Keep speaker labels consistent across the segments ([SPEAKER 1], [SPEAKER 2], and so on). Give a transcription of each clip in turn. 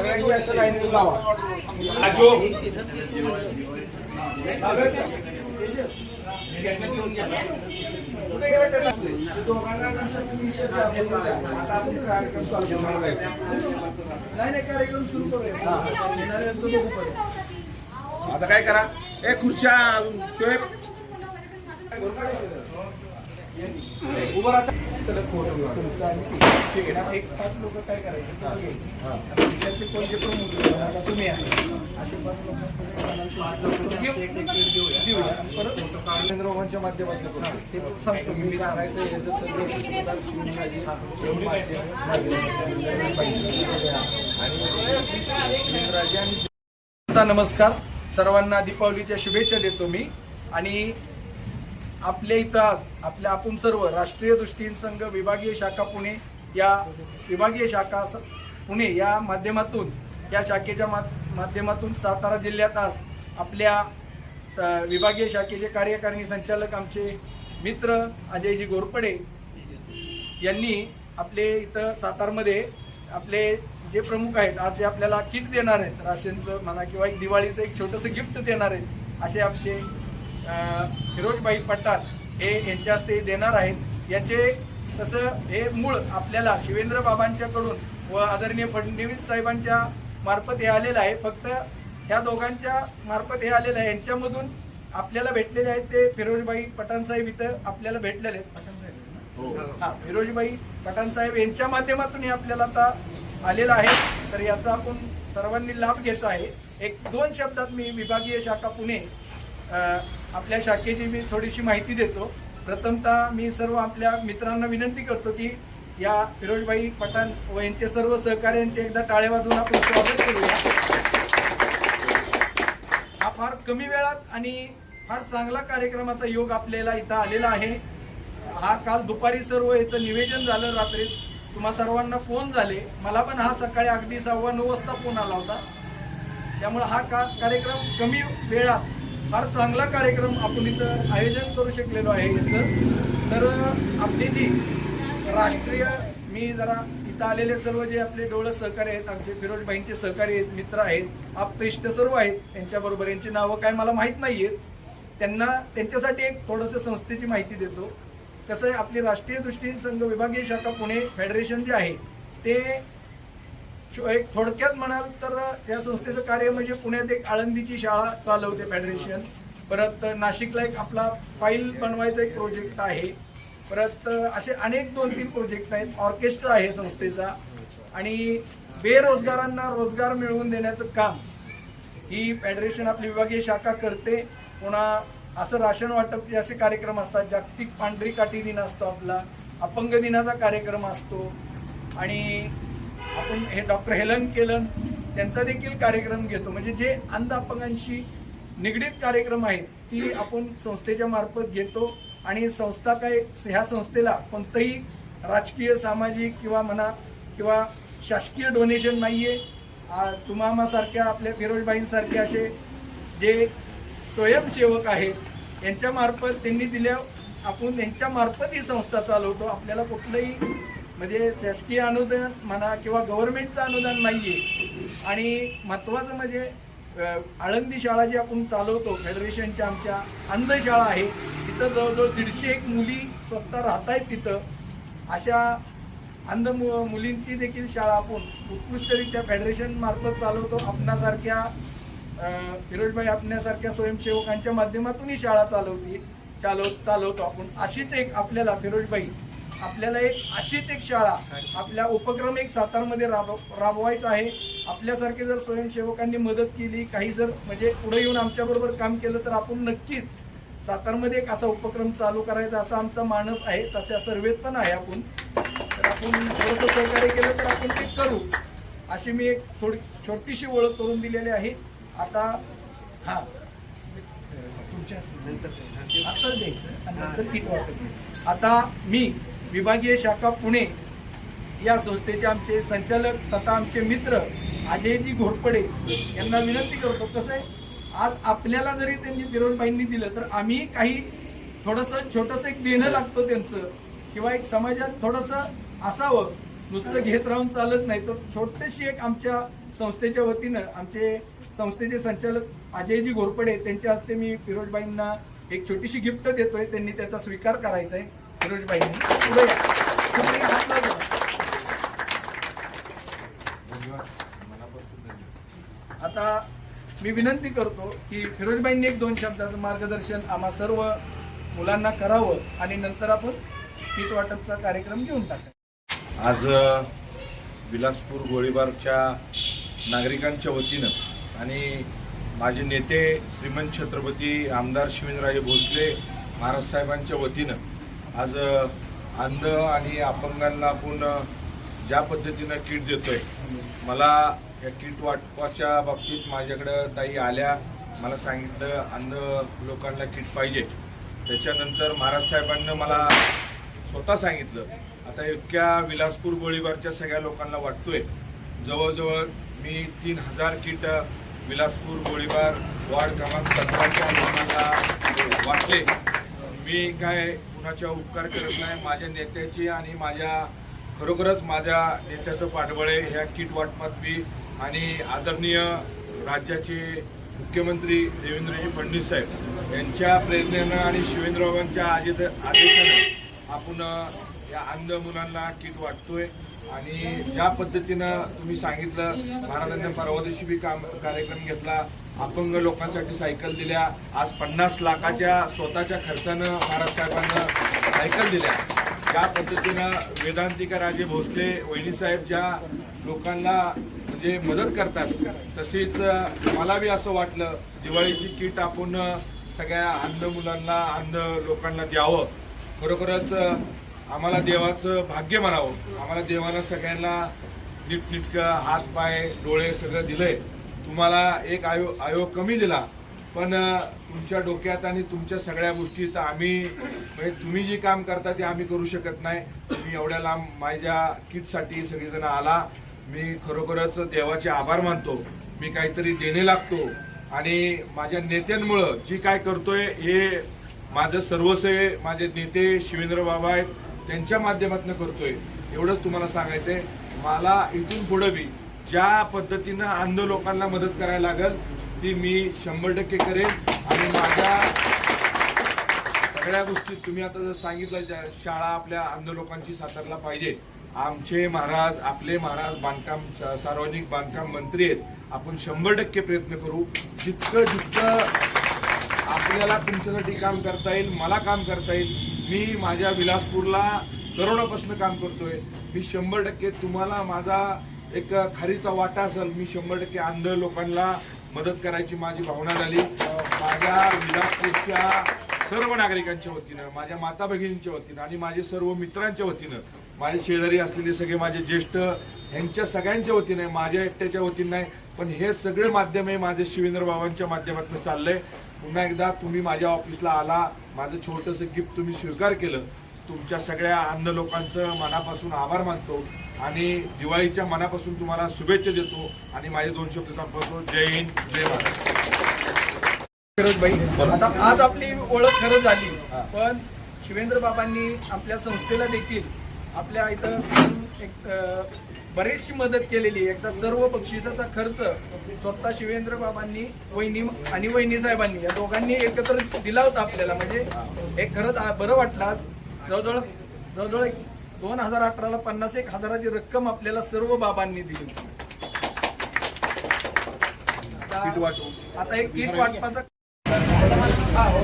[SPEAKER 1] करा आता रिक्षा आहे ना सगळ्यांची असं लाईन लावा.
[SPEAKER 2] नाही कार्यक्रम सुरू करूया.
[SPEAKER 1] आता काय करा ए खुर्च्या शोएब उभं राहता
[SPEAKER 2] चला फोटो घेऊ. तुमचा आणि तुमचा. ठीक आहे. ना एक पाच लोक काय करायचे? फोटो घ्यायचे आता कोण जे तुम्ही आहे असे पाच लोक
[SPEAKER 1] माध्यमातून.
[SPEAKER 2] ते सांगतो मी. सांगायचं हा. आणि नमस्कार. सर्वांना दीपावलीच्या शुभेच्छा देतो मी. आणि आपल्या इथं आज आपल्या आपण सर्व राष्ट्रीय दृष्टीन संघ विभागीय शाखा पुणे या विभागीय शाखा पुणे या माध्यमातून या शाखेच्या मा- माध्यमातून सातारा जिल्ह्यात आज आपल्या स- विभागीय शाखेचे कार्यकारिणी संचालक आमचे मित्र अजयजी गोरपडे यांनी आपले इथं सातारमध्ये आपले जे प्रमुख आहेत आज जे आपल्याला किट देणार आहेत राशनचं म्हणा किंवा एक दिवाळीचं एक छोटंसं गिफ्ट देणार आहेत असे आमचे फिरोजबाई पठाण हे यांच्या हस्ते देणार आहेत. याचे तसं हे मूळ आपल्याला शिवेंद्र बाबांच्याकडून व आदरणीय फडणवीस साहेबांच्या मार्फत हे आलेलं आहे. फक्त ह्या दोघांच्या मार्फत हे आलेलं आहे. यांच्यामधून आपल्याला भेटलेले आहेत ते फिरोजबाई पठाण साहेब इथं आपल्याला भेटलेले आहेत. पठाण साहेब? हा. फिरोजबाई पठाण साहेब यांच्या माध्यमातून हे आपल्याला आता आलेलं आहे. तर याचा आपण सर्वांनी लाभ घ्यायचा आहे. एक दोन शब्दात मी विभागीय शाखा पुणे आपल्या शाखेची मी थोडीशी माहिती देतो. प्रथमतः मी सर्व आपल्या मित्रांना विनंती करतो की या फिरोजबाई पठाण व यांचे सर्व सहकार्यांचे एकदा टाळ्या वाजवून आपण स्वागत करूया. हा फार कमी वेळात आणि फार चांगला कार्यक्रमाचा योग आपल्याला इथं आलेला आहे. हा काल दुपारी सर्व याचं निवेदन झालं रात्री तुम्हा सर्वांना फोन झाले. मला पण हा सकाळी अगदी सव्वा नऊ वाजता फोन आला होता. त्यामुळे हा का कार्यक्रम कमी वेळात फार चांगला कार्यक्रम आपण इथं आयोजन करू शकलेलो आहे इथं. तर आपली जी राष्ट्रीय मी जरा इथं आलेले सर्व जे आपले डोळं सहकारी आहेत आमचे फिरोजबाईंचे सहकारी आहेत मित्र आहेत आप्तेष्ट सर्व आहेत त्यांच्याबरोबर यांची नावं काय मला माहीत नाही आहेत त्यांना त्यांच्यासाठी एक थोडंसं संस्थेची माहिती देतो. कसं आहे आपली राष्ट्रीय दृष्टी संघ विभागीय शाखा पुणे फेडरेशन जे आहे ते एक थोडक्यात म्हणाल तर या संस्थेचं कार्य म्हणजे पुण्यात एक आळंदीची शाळा चालवते फेडरेशन परत नाशिकला एक आपला फाईल बनवायचा एक प्रोजेक्ट आहे. परत असे अनेक दोन तीन प्रोजेक्ट आहेत. ऑर्केस्ट्रा आहे संस्थेचा. आणि बेरोजगारांना रोजगार मिळवून देण्याचं काम ही फेडरेशन आपली विभागीय शाखा करते. पुन्हा असं राशन वाटप असे कार्यक्रम असतात जागतिक पांढरी काठी दिन असतो आपला अपंग दिनाचा कार्यक्रम असतो. आणि आपण हे डॉक्टर हेलन केलन त्यांचा देखील कार्यक्रम घेतो. म्हणजे जे अंध अपंगांशी निगडीत कार्यक्रम आहेत ती आपण संस्थेच्या मार्फत घेतो. आणि संस्था काय ह्या संस्थेला कोणतंही राजकीय सामाजिक किंवा म्हणा किंवा शासकीय डोनेशन नाही आहे तुमामासारख्या आपल्या फिरोजबाईंसारखे असे जे स्वयंसेवक आहेत यांच्यामार्फत त्यांनी दिल्या आपण यांच्यामार्फत ही संस्था चालवतो. आपल्याला कुठलंही म्हणजे शासकीय अनुदान म्हणा किंवा गव्हर्नमेंटचं अनुदान नाहीये. आणि महत्वाचं म्हणजे आळंदी शाळा जी आपण चालवतो फेडरेशनच्या आमच्या अंधशाळा आहे तिथं जवळजवळ दीडशे एक मुली स्वतः राहत आहेत तिथं. अशा अंध मु- मुलींची देखील शाळा आपण उत्कृष्टरित्या फेडरेशन मार्फत चालवतो. आपणासारख्या फिरोजबाई आपण्यासारख्या स्वयंसेवकांच्या माध्यमातून ही शाळा चालवते चालव चालवतो आपण. अशीच एक आपल्याला फिरोजबाई आपल्याला एक अशीच एक शाळा आपल्या उपक्रम एक सातारमध्ये राब राबवायचा आहे. आपल्यासारखे जर स्वयंसेवकांनी मदत केली काही जर म्हणजे पुढे येऊन आमच्याबरोबर काम केलं तर आपण नक्कीच सातारमध्ये एक असा उपक्रम चालू करायचा असा आमचा मानस आहे तशा सर्वेत पण आहे आपण. तर आपण थोडंसं सहकार्य केलं तर आपण ते करू. अशी मी एक थोडी छोटीशी ओळख करून दिलेली आहे. आता हा. तुमच्या नंतर द्यायचं. किट. आता मी विभागीय शाखा पुणे या संस्थेचे आमचे संचालक तथा आमचे मित्र अजयजी घोरपडे यांना विनंती करतो कसं आहे? आज आपल्याला जरी त्यांनी फिरोजबाईंनी दिलं तर आम्ही काही थोडंसं छोटंसं एक देणं लागतो त्यांचं. किंवा एक समाजात थोडंसं असावं. नुसतं घेत राहून चालत नाही तर छोटीशी एक आमच्या संस्थेच्या वतीनं आमचे संस्थेचे संचालक अजयजी घोरपडे त्यांच्या हस्ते मी फिरोजबाईंना एक छोटीशी गिफ्ट देतोय. त्यांनी त्याचा स्वीकार करायचा आहे. फिरोजबाईंनी पुढे या. पुढे या, हात लावा. आता मी विनंती करतो की फिरोजबाईंनी एक दोन शब्दाचं मार्गदर्शन आम्हा सर्व मुलांना करावं आणि नंतर आपण किट वाटपचा कार्यक्रम घेऊन टाका
[SPEAKER 1] आज अ, विलासपूर गोळीबारच्या नागरिकांच्या वतीनं आणि माझे नेते श्रीमंत छत्रपती आमदार शिवेंद्रराजे भोसले महाराज साहेबांच्या वतीनं आज अंध आणि अपंगांना आपण ज्या पद्धतीनं किट देतोय मला या किट वाटपाच्या बाबतीत माझ्याकडं ताई आल्या मला सांगितलं अंध लोकांना किट पाहिजे. त्याच्यानंतर महाराज साहेबांना मला स्वतः सांगितलं आता इतक्या विलासपूर गोळीबारच्या सगळ्या लोकांना वाटतोय जवळजवळ मी तीन हजार किट विलासपूर गोळीबार वार्ड क्रमांक सतराच्या लोकांना वाटले. मी काय कुणाच्या उपकार करत नाही माझ्या नेत्याची आणि माझ्या खरोखरच माझ्या नेत्याचं पाठबळ आहे ह्या किट वाटपात मी आणि आदरणीय राज्याचे मुख्यमंत्री देवेंद्रजी फडणवीस साहेब यांच्या प्रेरणेनं आणि शिवेंद्रबाबांच्या आदेश आदेशानं आपण या अंध मुलांना किट वाटतोय. आणि ज्या पद्धतीनं तुम्ही सांगितलं महाराजांनी परवा दिवशी बी काम कार्यक्रम घेतला अपंग लोकांसाठी सायकल दिल्या आज पन्नास लाखाच्या स्वतःच्या खर्चानं महाराज साहेबांना सायकल दिल्या. ज्या पद्धतीनं वेदांतिका राजे भोसले वहिनीसाहेब ज्या लोकांना म्हणजे मदत करतात तसेच मला बी असं वाटलं दिवाळीची किट आपण सगळ्या अंध मुलांना अंध लोकांना द्यावं. खरोखरच आम्हाला देवाचं भाग्य म्हणावं. आम्हाला देवानं सगळ्यांना नीटनिटकं हात पाय डोळे सगळं दिलंय. तुम्हाला एक आयोग आयोग कमी दिला. पण तुमच्या डोक्यात आणि तुमच्या सगळ्या गोष्टी तर आम्ही म्हणजे तुम्ही जे काम करता ते आम्ही करू शकत नाही. तुम्ही एवढ्या लांब माझ्या किटसाठी सगळेजण आला. मी खरोखरच देवाचे आभार मानतो. मी काहीतरी देणे लागतो. आणि माझ्या नेत्यांमुळं जी काय करतोय हे माझं सर्वस्व आहे. माझे नेते शिवेंद्र बाबा आहेत. त्यांच्या माध्यमातून करतोय. एवढंच तुम्हाला सांगायचंय. मला इथून पुढे बी ज्या पद्धतीनं अंध लोकांना मदत करायला लागल ती मी शंभर टक्के करेन. आणि माझ्या सगळ्या गोष्टी तुम्ही आता जर सांगितलं ज्या शाळा आपल्या अंध लोकांची सातारला पाहिजे. आमचे महाराज आपले महाराज बांधकाम सार्वजनिक बांधकाम मंत्री आहेत. आपण शंभर टक्के प्रयत्न करू. जितकं जितकं आपल्याला तुमच्यासाठी काम करता येईल मला काम करता येईल मी माझ्या विलासपूरला करोडापासून काम करतोय. मी शंभर टक्के तुम्हाला माझा एक खारीचा वाटा असेल मी शंभर टक्के अंध लोकांना मदत करायची माझी भावना झाली. माझ्या विलासपूरच्या सर्व नागरिकांच्या वतीनं माझ्या माता भगिनींच्या वतीनं आणि माझे सर्व मित्रांच्या वतीनं माझे शेजारी असलेले सगळे माझे ज्येष्ठ यांच्या सगळ्यांच्या वतीने माझ्या एकट्याच्या वतीनं नाही पण हे सगळे माध्यम आहे माझे शिवेंद्र बाबांच्या माध्यमातून चाललंय. पुन्हा एकदा तुम्ही माझ्या ऑफिसला आला माझं छोटंसं गिफ्ट तुम्ही स्वीकार केलं. तुमच्या सगळ्या अंध लोकांचं मनापासून आभार मानतो आणि दिवाळीच्या मनापासून तुम्हाला शुभेच्छा देतो आणि माझे दोन शब्द संपवतो. जय हिंद जय महाराज
[SPEAKER 2] फिरोजबाई आता आज आपली ओळख खरं झाली. पण शिवेंद्र बाबांनी आपल्या संस्थेला देखील आपल्या इथं एक बरीचशी मदत केलेली एकदा सर्व बक्षिसाचा खर्च स्वतः शिवेंद्र बाबांनी वहिनी आणि वहिनी साहेबांनी या दोघांनी एकत्र दिला होता आपल्याला. म्हणजे एक खरंच बरं वाटलं जवळजवळ जवळजवळ एक दोन हजार अठराला पन्नास एक हजाराची रक्कम आपल्याला सर्व बाबांनी दिली. आता एक किट वाटपाचा हा, हो.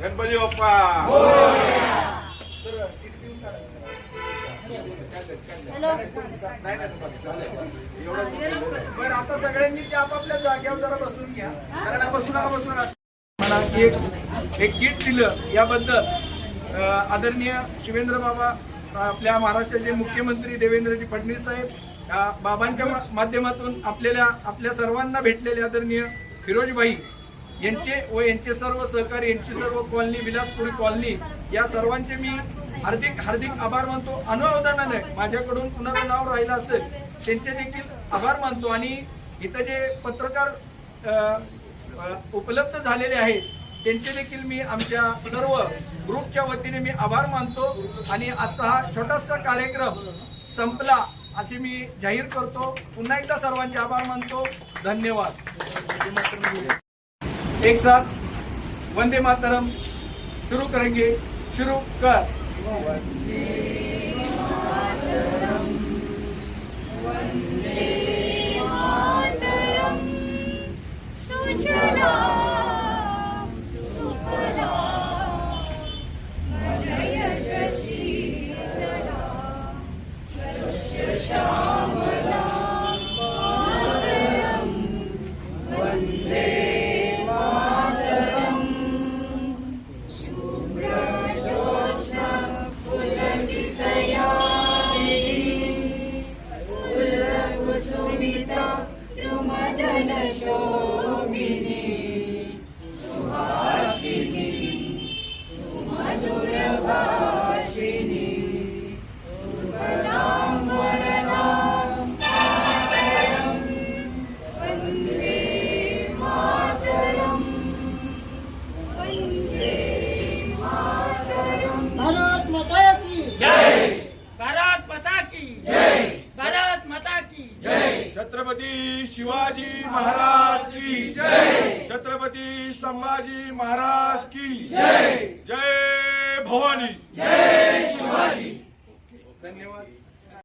[SPEAKER 1] गणपती बाप्पा.
[SPEAKER 2] बरं आता सगळ्यांनी ते आपापल्या जागेवर जरा बसून घ्या. कारण बसू नका बसू नका मला एक एक किट दिलं. याबद्दल आदरणीय शिवेंद्र बाबा आपल्या महाराष्ट्राचे मुख्यमंत्री देवेंद्रजी फडणवीस साहेब या बाबांच्या माध्यमातून आपल्याला आपल्या सर्वांना भेटलेले आदरणीय फिरोजभाई यांचे व यांचे सर्व सहकारी यांची सर्व कॉलनी विलासपुरी कॉलनी या सर्वांचे मी हार्दिक हार्दिक आभार मानतो. अनुअवदानाने माझ्याकडून कुणाचं नाव राहिलं असेल त्यांचे देखील आभार मानतो. आणि इथं जे पत्रकार उपलब्ध झालेले आहेत त्यांचे देखील मी आमच्या सर्व ग्रुपच्या वतीने मी आभार मानतो. आणि आजचा हा छोटासा कार्यक्रम संपला. असे मी जाहीर करतो. पुन्हा एकदा सर्वांचे आभार मानतो. धन्यवाद. एक साथ वंदे मातरम. सुरू करेंगे. शुरू कर.
[SPEAKER 3] मातरम्.
[SPEAKER 1] छत्रपती शिवाजी महाराज की जय. छत्रपती संभाजी महाराज की जय. जय भवानी.
[SPEAKER 2] धन्यवाद